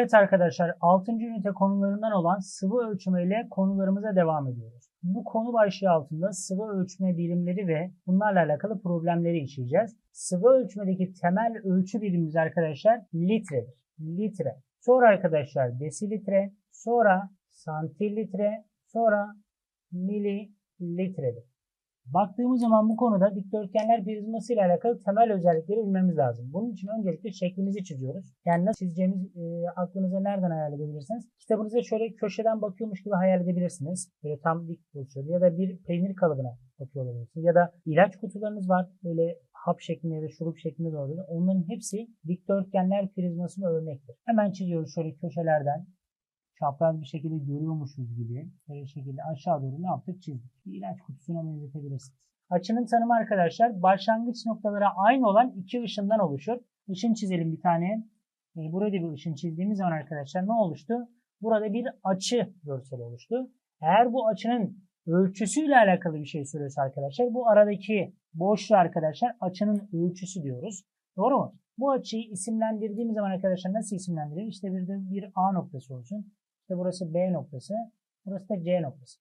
Evet arkadaşlar 6. ünite konularından olan sıvı ölçme ile konularımıza devam ediyoruz. Bu konu başlığı altında sıvı ölçme birimleri ve bunlarla alakalı problemleri işleyeceğiz. Sıvı ölçmedeki temel ölçü birimimiz arkadaşlar litredir. Litre. Sonra arkadaşlar desilitre, sonra santilitre, sonra mililitredir. Baktığımız zaman bu konuda dikdörtgenler prizması ile alakalı temel özellikleri bilmemiz lazım. Bunun için öncelikle şeklimizi çiziyoruz. Yani nasıl çizeceğimiz e, aklınıza nereden hayal edebilirsiniz? Kitabınıza şöyle köşeden bakıyormuş gibi hayal edebilirsiniz. Böyle tam dik pozisyonda ya da bir peynir kalıbına bakıyor olabilirsiniz. Ya da ilaç kutularınız var. Böyle hap şeklinde ya da şurup şeklinde de olabilir. Onların hepsi dikdörtgenler prizmasına örnektir. Hemen çiziyoruz şöyle köşelerden çapraz bir şekilde görüyormuşuz gibi böyle şekilde aşağı doğru ne yaptık çizdik. Bir ilaç kutusuna benzetebilirsiniz. Açının tanımı arkadaşlar başlangıç noktaları aynı olan iki ışından oluşur. Işın çizelim bir tane. E, burada bir ışın çizdiğimiz zaman arkadaşlar ne oluştu? Burada bir açı görseli oluştu. Eğer bu açının ölçüsüyle alakalı bir şey söylüyorsa arkadaşlar bu aradaki boşluğu arkadaşlar açının ölçüsü diyoruz. Doğru mu? Bu açıyı isimlendirdiğimiz zaman arkadaşlar nasıl isimlendirir? İşte bir de bir A noktası olsun. İşte burası B noktası. Burası da C noktası.